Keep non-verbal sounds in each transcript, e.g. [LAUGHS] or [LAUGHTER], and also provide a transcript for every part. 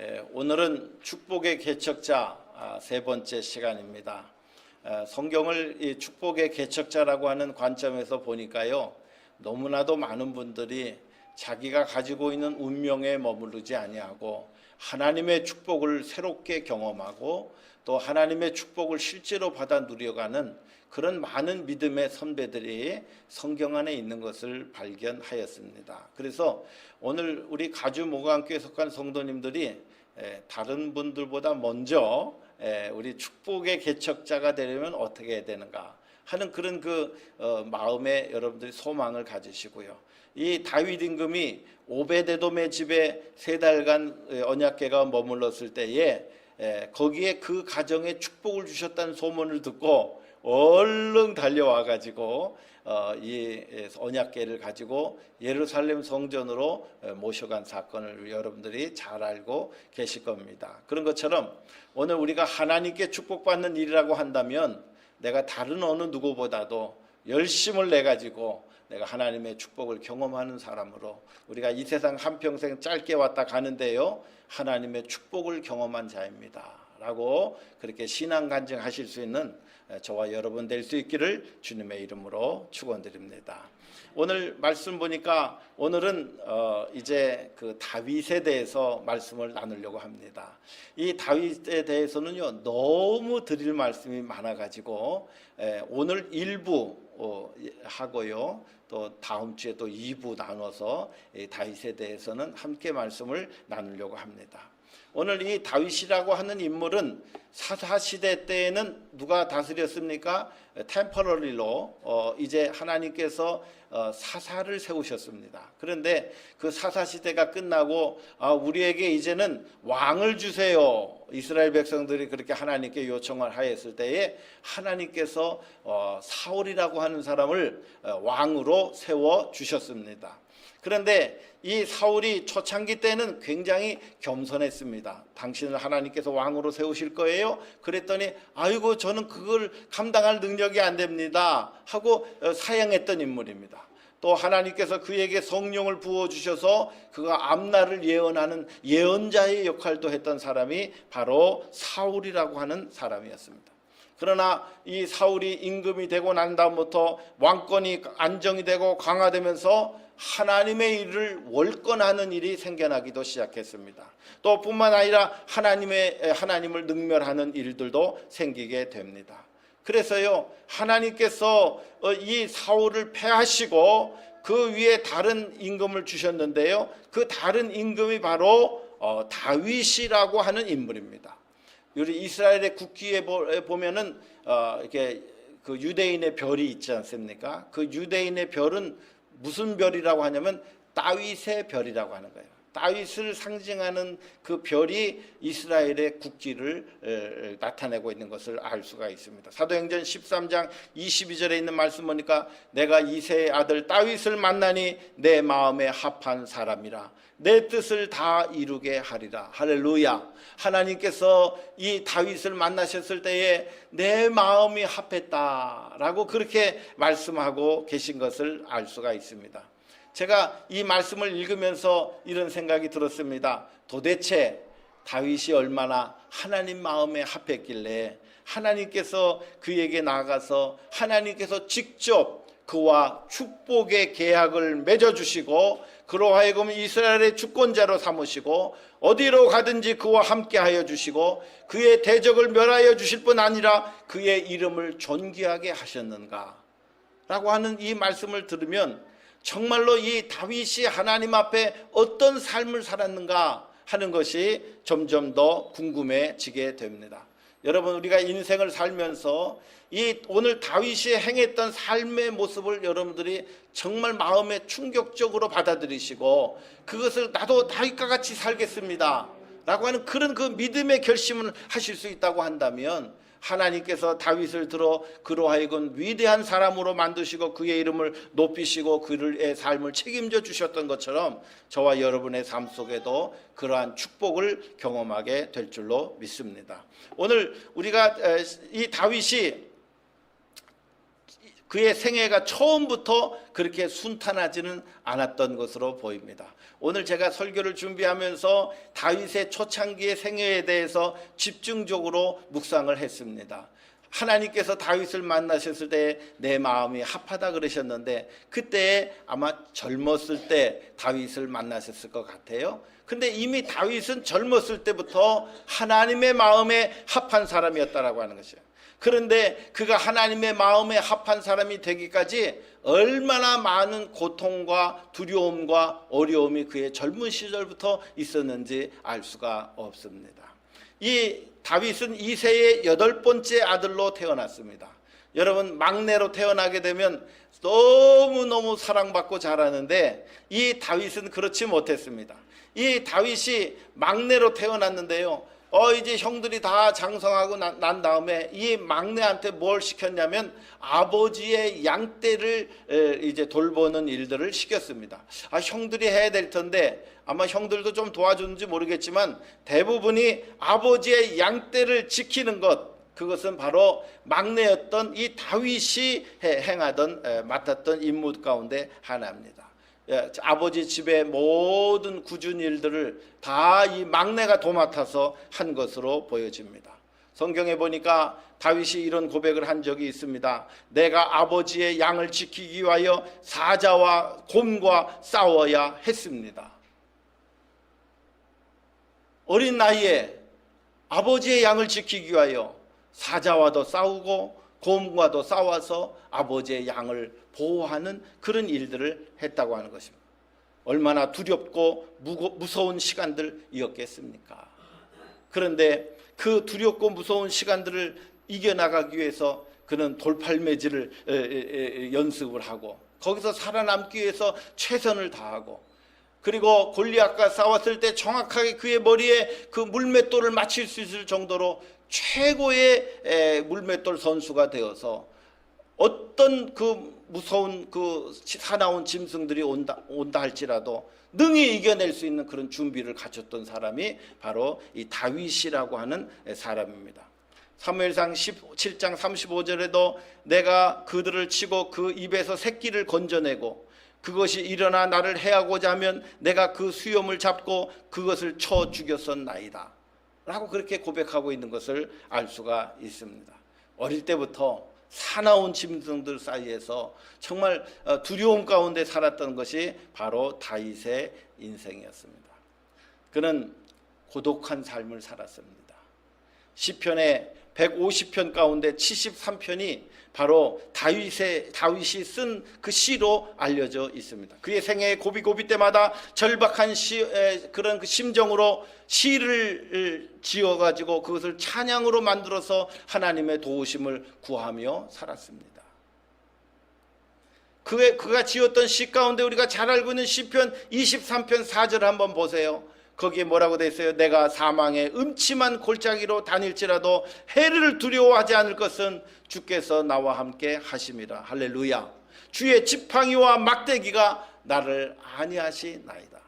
에, 오늘은 축복의 개척자 아, 세 번째 시간입니다. 에, 성경을 이 축복의 개척자라고 하는 관점에서 보니까요, 너무나도 많은 분들이 자기가 가지고 있는 운명에 머무르지 아니하고 하나님의 축복을 새롭게 경험하고 또 하나님의 축복을 실제로 받아 누려가는 그런 많은 믿음의 선배들이 성경 안에 있는 것을 발견하였습니다. 그래서 오늘 우리 가주 모강교회 속한 성도님들이 에, 다른 분들보다 먼저 에, 우리 축복의 개척자가 되려면 어떻게 해야 되는가 하는 그런 그 어, 마음에 여러분들이 소망을 가지시고요. 이 다윗 임금이 오베데돔의 집에 세 달간 에, 언약궤가 머물렀을 때에 에, 거기에 그 가정에 축복을 주셨다는 소문을 듣고 얼른 달려와 가지고 어, 이 언약궤를 가지고 예루살렘 성전으로 어, 모셔간 사건을 여러분들이 잘 알고 계실 겁니다. 그런 것처럼 오늘 우리가 하나님께 축복받는 일이라고 한다면 내가 다른 어느 누구보다도 열심을 내 가지고 내가 하나님의 축복을 경험하는 사람으로 우리가 이 세상 한평생 짧게 왔다 가는데요. 하나님의 축복을 경험한 자입니다. 라고 그렇게 신앙 간증하실 수 있는 저와 여러분 될 수 있기를 주님의 이름으로 축원드립니다. 오늘 말씀 보니까 오늘은 어 이제 그 다윗에 대해서 말씀을 나누려고 합니다. 이 다윗에 대해서는요 너무 드릴 말씀이 많아가지고 에, 오늘 일부 어, 하고요. 또 다음 주에 또 2부 나눠서 이 다윗에 대해서는 함께 말씀을 나누려고 합니다. 오늘 이 다윗이라고 하는 인물은 사사 시대 때에는 누가 다스렸습니까? 템퍼러리로 어, 이제 하나님께서 어, 사사를 세우셨습니다. 그런데 그 사사 시대가 끝나고 아, 우리에게 이제는 왕을 주세요. 이스라엘 백성들이 그렇게 하나님께 요청을 하였을 때에 하나님께서 어, 사울이라고 하는 사람을 어, 왕으로 세워 주셨습니다. 그런데 이 사울이 초창기 때는 굉장히 겸손했습니다. 당신을 하나님께서 왕으로 세우실 거예요? 그랬더니 아이고 저는 그걸 감당할 능력이 안 됩니다. 하고 어, 사양했던 인물입니다. 또 하나님께서 그에게 성령을 부어 주셔서 그가 앞날을 예언하는 예언자의 역할도 했던 사람이 바로 사울이라고 하는 사람이었습니다. 그러나 이 사울이 임금이 되고 난 다음부터 왕권이 안정이 되고 강화되면서 하나님의 일을 월권하는 일이 생겨나기도 시작했습니다. 또 뿐만 아니라 하나님의 하나님을 능멸하는 일들도 생기게 됩니다. 그래서요 하나님께서 어, 이 사울을 패하시고 그 위에 다른 임금을 주셨는데요. 그 다른 임금이 바로 어, 다윗이라고 하는 인물입니다. 우리 이스라엘의 국기에 보면은 어, 이렇게 그 유대인의 별이 있지 않습니까? 그 유대인의 별은 무슨 별이라고 하냐면 다윗의 별이라고 하는 거예요. 다윗을 상징하는 그 별이 이스라엘의 국기를 나타내고 있는 것을 알 수가 있습니다. 사도행전 13장 22절에 있는 말씀 보니까 내가 이세의 아들 다윗을 만나니 내 마음에 합한 사람이라 내 뜻을 다 이루게 하리라. 할렐루야. 하나님께서 이 다윗을 만나셨을 때에 내 마음이 합했다라고 그렇게 말씀하고 계신 것을 알 수가 있습니다. 제가 이 말씀을 읽으면서 이런 생각이 들었습니다. 도대체 다윗이 얼마나 하나님 마음에 합했길래 하나님께서 그에게 나가서 하나님께서 직접 그와 축복의 계약을 맺어주시고 그로 하여금 이스라엘의 주권자로 삼으시고 어디로 가든지 그와 함께하여 주시고 그의 대적을 멸하여 주실 뿐 아니라 그의 이름을 존귀하게 하셨는가 라고 하는 이 말씀을 들으면 정말로 이 다윗이 하나님 앞에 어떤 삶을 살았는가 하는 것이 점점 더 궁금해지게 됩니다. 여러분 우리가 인생을 살면서 이 오늘 다윗이 행했던 삶의 모습을 여러분들이 정말 마음에 충격적으로 받아들이시고 그것을 나도 다윗과 같이 살겠습니다. 라고 하는 그런 그 믿음의 결심을 하실 수 있다고 한다면 하나님께서 다윗을 들어 그로 하여금 위대한 사람으로 만드시고 그의 이름을 높이시고 그의 삶을 책임져 주셨던 것처럼 저와 여러분의 삶 속에도 그러한 축복을 경험하게 될 줄로 믿습니다. 오늘 우리가 이 다윗이 그의 생애가 처음부터 그렇게 순탄하지는 않았던 것으로 보입니다. 오늘 제가 설교를 준비하면서 다윗의 초창기의 생애에 대해서 집중적으로 묵상을 했습니다. 하나님께서 다윗을 만나셨을 때 내 마음이 합하다 그러셨는데 그때 아마 젊었을 때 다윗을 만나셨을 것 같아요. 근데 이미 다윗은 젊었을 때부터 하나님의 마음에 합한 사람이었다라고 하는 것이에요. 그런데 그가 하나님의 마음에 합한 사람이 되기까지 얼마나 많은 고통과 두려움과 어려움이 그의 젊은 시절부터 있었는지 알 수가 없습니다. 이 다윗은 이세의 여덟 번째 아들로 태어났습니다. 여러분 막내로 태어나게 되면 너무너무 사랑받고 자라는데 이 다윗은 그렇지 못했습니다. 이 다윗이 막내로 태어났는데요. 어 이제 형들이 다 장성하고 나- 난 다음에 이 막내한테 뭘 시켰냐면 아버지의 양떼를 에, 이제 돌보는 일들을 시켰습니다. 아 형들이 해야 될 텐데 아마 형들도 좀 도와주는지 모르겠지만 대부분이 아버지의 양떼를 지키는 것 그것은 바로 막내였던 이 다윗이 해- 행하던 에, 맡았던 임무 가운데 하나입니다. 예, 아버지 집의 모든 굳은 일들을 다 이 막내가 도맡아서 한 것으로 보여집니다. 성경에 보니까 다윗이 이런 고백을 한 적이 있습니다. 내가 아버지의 양을 지키기 위하여 사자와 곰과 싸워야 했습니다. 어린 나이에 아버지의 양을 지키기 위하여 사자와도 싸우고 곰과도 싸워서 아버지의 양을 보호하는 그런 일들을 했다고 하는 것입니다. 얼마나 두렵고 무서운 시간들이었겠습니까? 그런데 그 두렵고 무서운 시간들을 이겨나가기 위해서 그는 돌팔매질을 연습을 하고 거기서 살아남기 위해서 최선을 다하고 그리고 골리앗과 싸웠을 때 정확하게 그의 머리에 그 물맷돌을 맞힐 수 있을 정도로 최고의 에, 물맷돌 선수가 되어서 어떤 그 무서운 그 사나운 짐승들이 온다, 온다 할지라도 능히 이겨낼 수 있는 그런 준비를 갖췄던 사람이 바로 이 다윗이라고 하는 사람입니다. 사무엘상 17장 35절에도 내가 그들을 치고 그 입에서 새끼를 건져내고 그것이 일어나 나를 해하고자 하면 내가 그 수염을 잡고 그것을 쳐 죽였었나이다. 라고 그렇게 고백하고 있는 것을 알 수가 있습니다. 어릴 때부터 사나운 짐승들 사이에서 정말 어, 두려움 가운데 살았던 것이 바로 다윗의 인생이었습니다. 그는 고독한 삶을 살았습니다. 시편의 150편 가운데 73편이 바로 다윗의 다윗이 쓴 그 시로 알려져 있습니다. 그의 생애 고비고비 때마다 절박한 시, 에, 그런 그 심정으로 시를 지어 가지고 그것을 찬양으로 만들어서 하나님의 도우심을 구하며 살았습니다. 그의 그가 지었던 시 가운데 우리가 잘 알고 있는 시편 23편 4절 한번 보세요. 거기에 뭐라고 돼 있어요? 내가 사망의 음침한 골짜기로 다닐지라도 해를 두려워하지 않을 것은 주께서 나와 함께 하심이라. 할렐루야. 주의 지팡이와 막대기가 나를 안위하시나이다.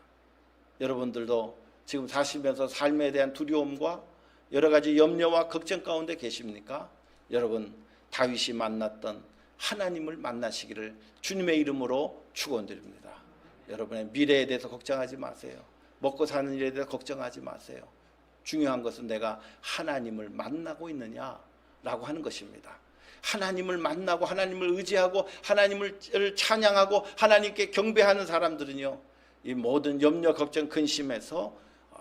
여러분들도 지금 사시면서 삶에 대한 두려움과 여러 가지 염려와 걱정 가운데 계십니까? 여러분 다윗이 만났던 하나님을 만나시기를 주님의 이름으로 축원드립니다. 여러분의 미래에 대해서 걱정하지 마세요. 먹고 사는 일에 대해서 걱정하지 마세요. 중요한 것은 내가 하나님을 만나고 있느냐라고 하는 것입니다. 하나님을 만나고 하나님을 의지하고 하나님을 찬양하고 하나님께 경배하는 사람들은요. 이 모든 염려, 걱정, 근심에서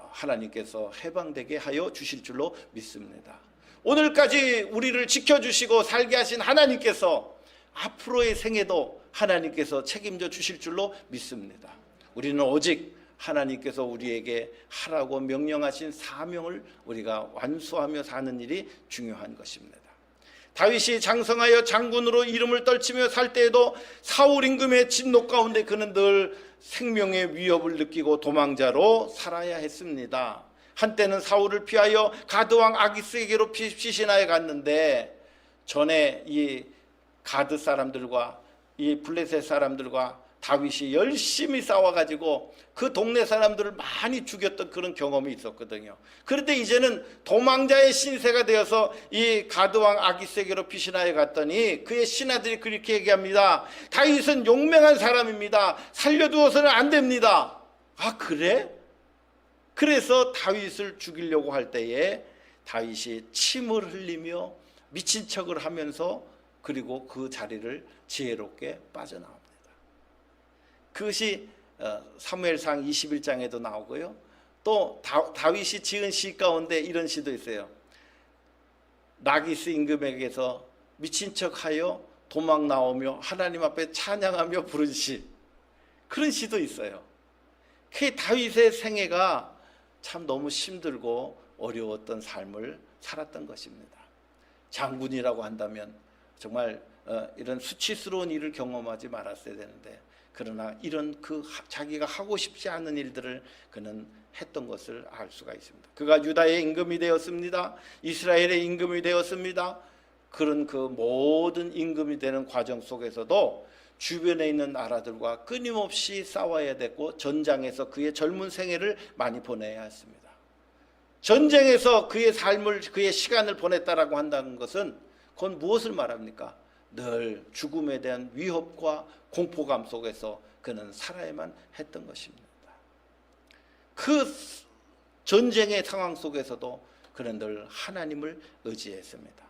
하나님께서 해방되게 하여 주실 줄로 믿습니다. 오늘까지 우리를 지켜주시고 살게 하신 하나님께서 앞으로의 생에도 하나님께서 책임져 주실 줄로 믿습니다. 우리는 오직 하나님께서 우리에게 하라고 명령하신 사명을 우리가 완수하며 사는 일이 중요한 것입니다. 다윗이 장성하여 장군으로 이름을 떨치며 살 때에도 사울 임금의 진노 가운데 그는 늘 생명의 위협을 느끼고 도망자로 살아야 했습니다. 한때는 사울을 피하여 가드왕 아기스에게로 피신하여 갔는데 전에 이 가드 사람들과 이 블레셋 사람들과 다윗이 열심히 싸워가지고 그 동네 사람들을 많이 죽였던 그런 경험이 있었거든요. 그런데 이제는 도망자의 신세가 되어서 이 가드왕 아기세게로 피신하여 갔더니 그의 신하들이 그렇게 얘기합니다. 다윗은 용맹한 사람입니다. 살려두어서는 안 됩니다. 아 그래? 그래서 다윗을 죽이려고 할 때에 다윗이 침을 흘리며 미친 척을 하면서 그리고 그 자리를 지혜롭게 빠져나옵니다. 그것이 어, 사무엘상 21장에도 나오고요. 또 다, 다윗이 지은 시 가운데 이런 시도 있어요. 나기스 임금에게서 미친 척하여 도망 나오며 하나님 앞에 찬양하며 부른 시 그런 시도 있어요. 그 다윗의 생애가 참 너무 힘들고 어려웠던 삶을 살았던 것입니다. 장군이라고 한다면 정말 어, 이런 수치스러운 일을 경험하지 말았어야 되는데 그러나 이런 그 하- 자기가 하고 싶지 않은 일들을 그는 했던 것을 알 수가 있습니다. 그가 유다의 임금이 되었습니다. 이스라엘의 임금이 되었습니다. 그런 그 모든 임금이 되는 과정 속에서도 주변에 있는 나라들과 끊임없이 싸워야 됐고 전장에서 그의 젊은 생애를 많이 보내야 했습니다. 전쟁에서 그의 삶을 그의 시간을 보냈다라고 한다는 것은 그건 무엇을 말합니까? 늘 죽음에 대한 위협과 공포감 속에서 그는 살아야만 했던 것입니다. 그 전쟁의 상황 속에서도 그는 늘 하나님을 의지했습니다.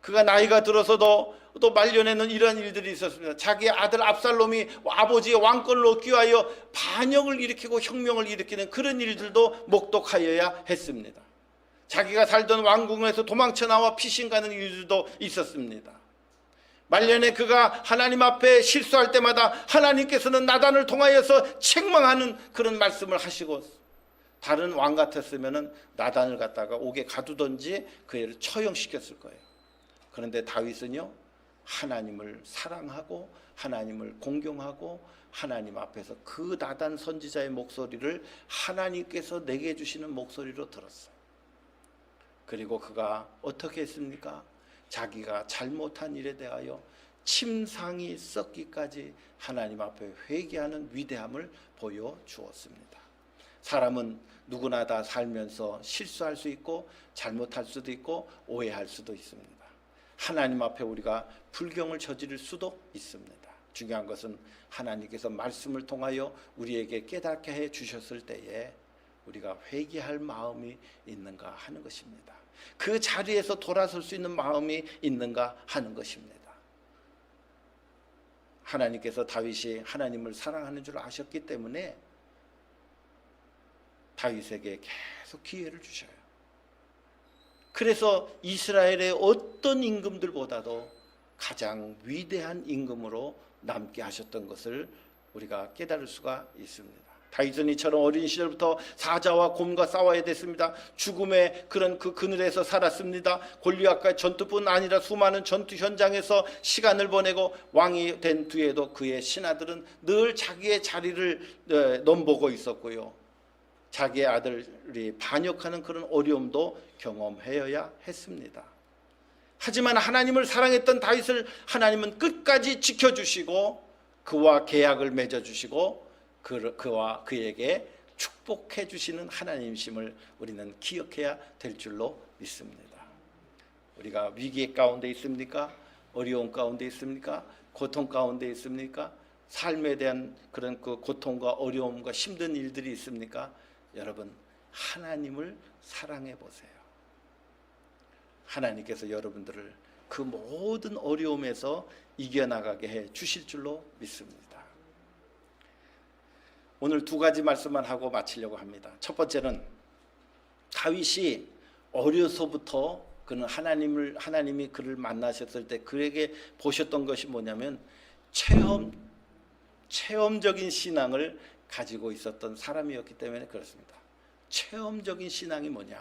그가 나이가 들어서도 또 말년에는 이런 일들이 있었습니다. 자기 아들 압살롬이 아버지의 왕권을 얻기 위하여 반역을 일으키고 혁명을 일으키는 그런 일들도 목독하여야 했습니다. 자기가 살던 왕궁에서 도망쳐 나와 피신 가는 일들도 있었습니다. 말년에 그가 하나님 앞에 실수할 때마다 하나님께서는 나단을 통하여서 책망하는 그런 말씀을 하시고 다른 왕 같았으면은 나단을 갖다가 옥에 가두던지 그 애를 처형시켰을 거예요. 그런데 다윗은요 하나님을 사랑하고 하나님을 공경하고 하나님 앞에서 그 나단 선지자의 목소리를 하나님께서 내게 주시는 목소리로 들었어요. 그리고 그가 어떻게 했습니까? 자기가 잘못한 일에 대하여 침상이 썩기까지 하나님 앞에 회개하는 위대함을 보여 주었습니다. 사람은 누구나 다 살면서 실수할 수 있고 잘못할 수도 있고 오해할 수도 있습니다. 하나님 앞에 우리가 불경을 저지를 수도 있습니다. 중요한 것은 하나님께서 말씀을 통하여 우리에게 깨닫게 해 주셨을 때에 우리가 회개할 마음이 있는가 하는 것입니다. 그 자리에서 돌아설 수 있는 마음이 있는가 하는 것입니다. 하나님께서 다윗이 하나님을 사랑하는 줄 아셨기 때문에 다윗에게 계속 기회를 주셔요. 그래서 이스라엘의 어떤 임금들보다도 가장 위대한 임금으로 남게 하셨던 것을 우리가 깨달을 수가 있습니다. 다윗은 이처럼 어린 시절부터 사자와 곰과 싸워야 됐습니다. 죽음의 그런 그 그늘에서 살았습니다. 골리앗과 전투뿐 아니라 수많은 전투 현장에서 시간을 보내고 왕이 된 뒤에도 그의 신하들은 늘 자기의 자리를 어, 넘보고 있었고요. 자기의 아들이 반역하는 그런 어려움도 경험해야 했습니다. 하지만 하나님을 사랑했던 다윗을 하나님은 끝까지 지켜주시고 그와 계약을 맺어주시고 그, 그와 그에게 축복해 주시는 하나님심을 우리는 기억해야 될 줄로 믿습니다. 우리가 위기 가운데 있습니까? 어려움 가운데 있습니까? 고통 가운데 있습니까? 삶에 대한 그런 그 고통과 어려움과 힘든 일들이 있습니까? 여러분 하나님을 사랑해 보세요. 하나님께서 여러분들을 그 모든 어려움에서 이겨나가게 해 주실 줄로 믿습니다. 오늘 두 가지 말씀만 하고 마치려고 합니다. 첫 번째는 다윗이 어려서부터 그는 하나님을 하나님이 그를 만나셨을 때 그에게 보셨던 것이 뭐냐면 체험 체험적인 신앙을 가지고 있었던 사람이었기 때문에 그렇습니다. 체험적인 신앙이 뭐냐?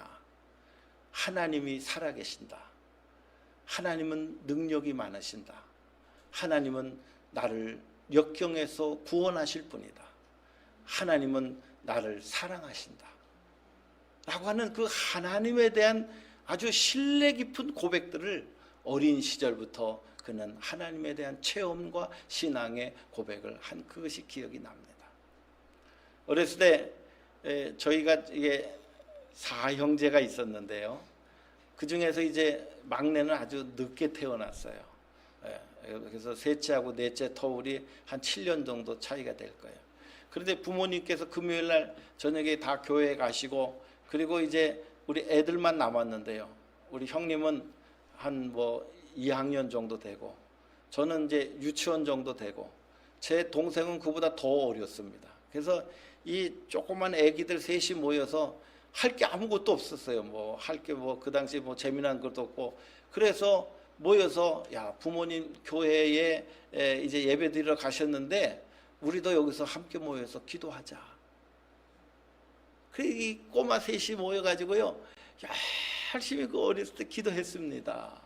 하나님이 살아계신다. 하나님은 능력이 많으신다. 하나님은 나를 역경에서 구원하실 분이다. 하나님은 나를 사랑하신다. 라고 하는 그 하나님에 대한 아주 신뢰 깊은 고백들을 어린 시절부터 그는 하나님에 대한 체험과 신앙의 고백을 한 그것이 기억이 납니다. 어렸을 때 에, 저희가 이게 사형제가 있었는데요. 그 중에서 이제 막내는 아주 늦게 태어났어요. 예, 그래서 셋째하고 넷째 터울이 한 7년 정도 차이가 될 거예요. 그런데 부모님께서 금요일 날 저녁에 다 교회 가시고 그리고 이제 우리 애들만 남았는데요. 우리 형님은 한 뭐 2학년 정도 되고 저는 이제 유치원 정도 되고 제 동생은 그보다 더 어렸습니다. 그래서 이 조그만 애기들 셋이 모여서 할 게 아무것도 없었어요. 뭐 할 게 뭐 그 당시 뭐 재미난 것도 없고 그래서 모여서 야 부모님 교회에 에, 이제 예배 드리러 가셨는데 우리도 여기서 함께 모여서 기도하자. 그이 꼬마 셋이 모여가지고요 열심히 그 어렸을 때 기도했습니다.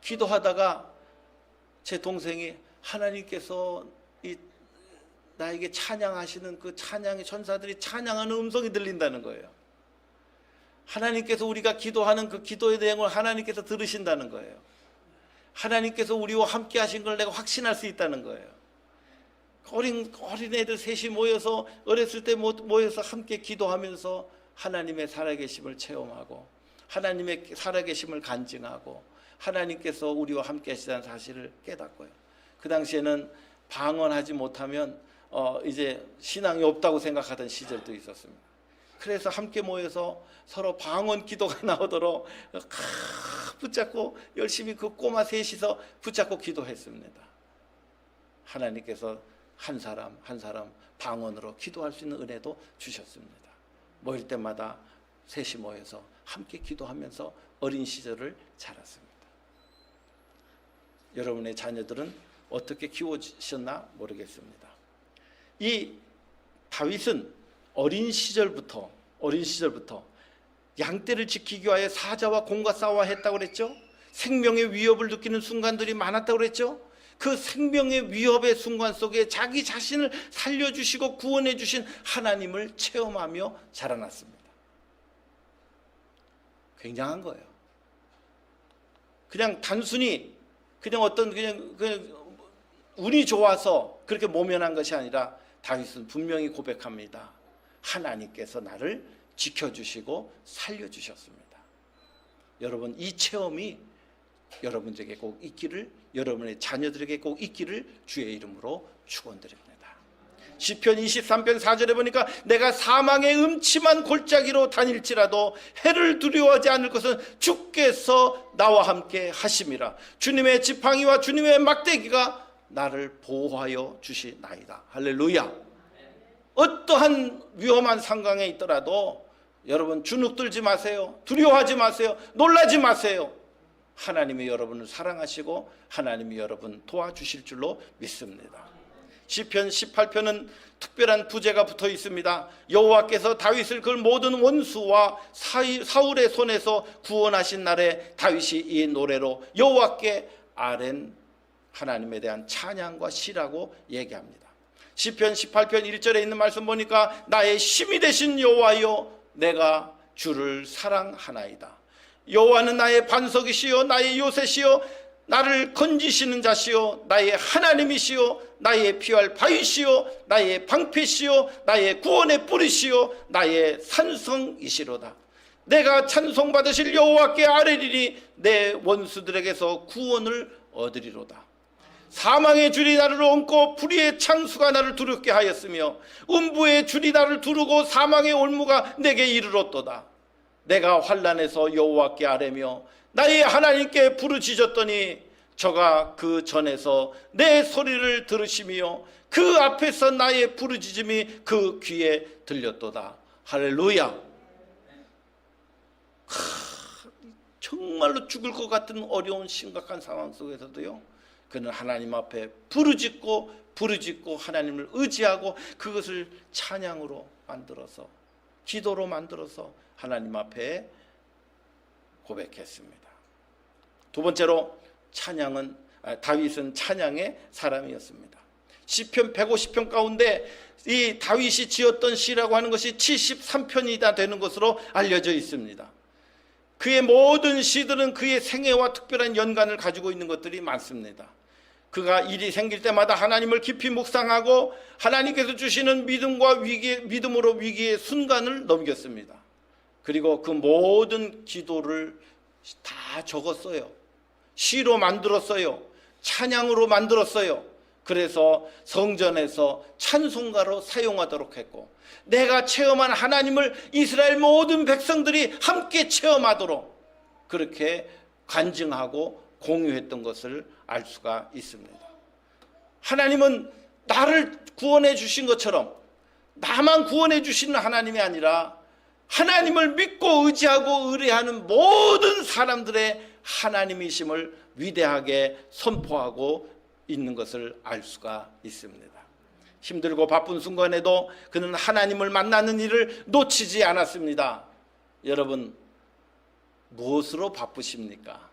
기도하다가 제 동생이 하나님께서 이 나에게 찬양하시는 그 찬양의 천사들이 찬양하는 음성이 들린다는 거예요. 하나님께서 우리가 기도하는 그 기도의 내용을 하나님께서 들으신다는 거예요. 하나님께서 우리와 함께 하신 걸 내가 확신할 수 있다는 거예요. 어린, 어린 애들 셋이 모여서 어렸을 때 모- 모여서 함께 기도하면서 하나님의 살아계심을 체험하고 하나님의 살아계심을 간증하고 하나님께서 우리와 함께 하시다는 사실을 깨닫고요. 그 당시에는 방언하지 못하면 어, 이제 신앙이 없다고 생각하던 시절도 있었습니다. 그래서 함께 모여서 서로 방언 기도가 [LAUGHS] 나오도록 咔 붙잡고 열심히 그 꼬마 셋이서 붙잡고 기도했습니다. 하나님께서 한 사람 한 사람 방언으로 기도할 수 있는 은혜도 주셨습니다. 모일 때마다 셋이 모여서 함께 기도하면서 어린 시절을 자랐습니다. 여러분의 자녀들은 어떻게 키워지셨나 모르겠습니다. 이 다윗은 어린 시절부터 어린 시절부터 양떼를 지키기 위하여 사자와 공과 싸워 했다고 그랬죠. 생명의 위협을 느끼는 순간들이 많았다고 그랬죠. 그 생명의 위협의 순간 속에 자기 자신을 살려주시고 구원해 주신 하나님을 체험하며 자라났습니다. 굉장한 거예요. 그냥 단순히 그냥 어떤 그냥, 그냥 운이 좋아서 그렇게 모면한 것이 아니라 다윗은 분명히 고백합니다. 하나님께서 나를 지켜주시고 살려주셨습니다. 여러분 이 체험이 여러분들에게 꼭 있기를 여러분의 자녀들에게 꼭 있기를 주의 이름으로 축원드립니다. 시편 23편 4절에 보니까 내가 사망의 음침한 골짜기로 다닐지라도 해를 두려워하지 않을 것은 주께서 나와 함께 하심이라 주님의 지팡이와 주님의 막대기가 나를 보호하여 주시나이다. 할렐루야. 어떠한 위험한 상황에 있더라도 여러분 주눅 들지 마세요. 두려워하지 마세요. 놀라지 마세요. 하나님이 여러분을 사랑하시고 하나님이 여러분 도와주실 줄로 믿습니다. 시편 18편은 특별한 부제가 붙어 있습니다. 여호와께서 다윗을 그 모든 원수와 사울의 손에서 구원하신 날에 다윗이 이 노래로 여호와께 아랜 하나님에 대한 찬양과 시라고 얘기합니다. 시편 18편 1절에 있는 말씀 보니까 나의 힘이 되신 여호와여 내가 주를 사랑하나이다. 여호와는 나의 반석이시요 나의 요새시요 나를 건지시는 자시요 나의 하나님이시요 나의 피할 바위시요 나의 방패시요 나의 구원의 뿌리시요 나의 산성이시로다. 내가 찬송 받으실 여호와께 아뢰리니 내 원수들에게서 구원을 얻으리로다. 사망의 줄이 나를 얹고 불의의 창수가 나를 두렵게 하였으며 음부의 줄이 나를 두르고 사망의 올무가 내게 이르렀도다. 내가 환란에서 여호와께 아뢰며 나의 하나님께 부르짖었더니 저가 그 전에서 내 소리를 들으시며 그 앞에서 나의 부르짖음이 그 귀에 들렸도다. 할렐루야. 크, 정말로 죽을 것 같은 어려운 심각한 상황 속에서도요. 그는 하나님 앞에 부르짖고 부르짖고 하나님을 의지하고 그것을 찬양으로 만들어서 기도로 만들어서 하나님 앞에 고백했습니다. 두 번째로 찬양은 아, 다윗은 찬양의 사람이었습니다. 시편 150편 가운데 이 다윗이 지었던 시라고 하는 것이 73편이다 되는 것으로 알려져 있습니다. 그의 모든 시들은 그의 생애와 특별한 연관을 가지고 있는 것들이 많습니다. 그가 일이 생길 때마다 하나님을 깊이 묵상하고 하나님께서 주시는 믿음과 위기, 믿음으로 위기의 순간을 넘겼습니다. 그리고 그 모든 기도를 다 적었어요. 시로 만들었어요. 찬양으로 만들었어요. 그래서 성전에서 찬송가로 사용하도록 했고 내가 체험한 하나님을 이스라엘 모든 백성들이 함께 체험하도록 그렇게 간증하고 공유했던 것을 알 수가 있습니다. 하나님은 나를 구원해 주신 것처럼 나만 구원해 주시는 하나님이 아니라 하나님을 믿고 의지하고 의뢰하는 모든 사람들의 하나님이심을 위대하게 선포하고 있는 것을 알 수가 있습니다. 힘들고 바쁜 순간에도 그는 하나님을 만나는 일을 놓치지 않았습니다. 여러분, 무엇으로 바쁘십니까?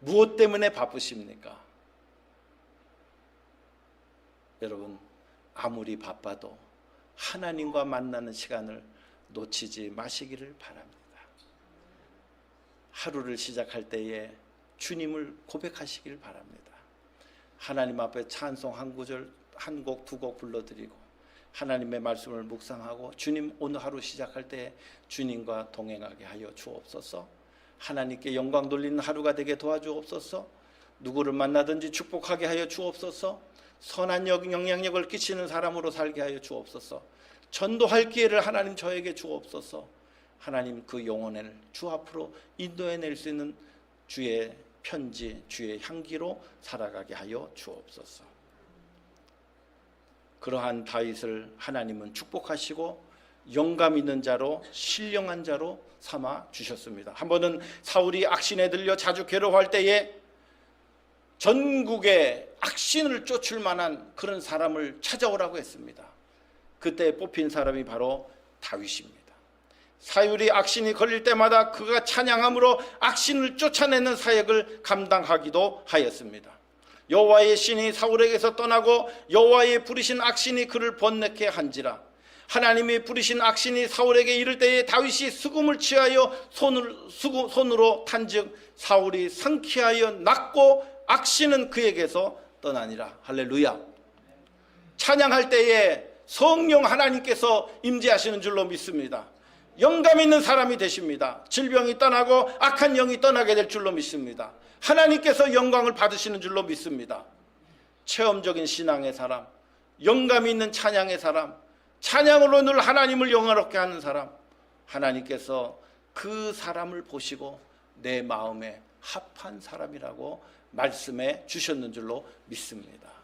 무엇 때문에 바쁘십니까? 여러분, 아무리 바빠도 하나님과 만나는 시간을 놓치지 마시기를 바랍니다. 하루를 시작할 때에 주님을 고백하시길 바랍니다. 하나님 앞에 찬송 한 구절, 한 곡, 두 곡 불러드리고 하나님의 말씀을 묵상하고 주님 오늘 하루 시작할 때 주님과 동행하게 하여 주옵소서. 하나님께 영광 돌리는 하루가 되게 도와주옵소서. 누구를 만나든지 축복하게 하여 주옵소서. 선한 영- 영향력을 끼치는 사람으로 살게 하여 주옵소서. 전도할 기회를 하나님 저에게 주옵소서. 하나님 그 영혼을 주 앞으로 인도해낼 수 있는 주의 편지, 주의 향기로 살아가게 하여 주옵소서. 그러한 다윗을 하나님은 축복하시고 영감 있는 자로 신령한 자로 삼아 주셨습니다. 한 번은 사울이 악신에 들려 자주 괴로워할 때에 전국에 악신을 쫓을 만한 그런 사람을 찾아오라고 했습니다. 그때 뽑힌 사람이 바로 다윗입니다. 사울이 악신이 걸릴 때마다 그가 찬양함으로 악신을 쫓아내는 사역을 감당하기도 하였습니다. 여호와의 신이 사울에게서 떠나고 여호와의 부리신 악신이 그를 번뇌케 한지라 하나님이 부리신 악신이 사울에게 이를 때에 다윗이 수금을 취하여 손을, 수금, 손으로 탄즉 사울이 상쾌하여 낫고 악신은 그에게서 떠나니라 할렐루야 찬양할 때에 성령 하나님께서 임재하시는 줄로 믿습니다. 영감 있는 사람이 되십니다. 질병이 떠나고 악한 영이 떠나게 될 줄로 믿습니다. 하나님께서 영광을 받으시는 줄로 믿습니다. 체험적인 신앙의 사람, 영감 있는 찬양의 사람, 찬양으로 늘 하나님을 영화롭게 하는 사람, 하나님께서 그 사람을 보시고 내 마음에 합한 사람이라고 말씀해 주셨는 줄로 믿습니다.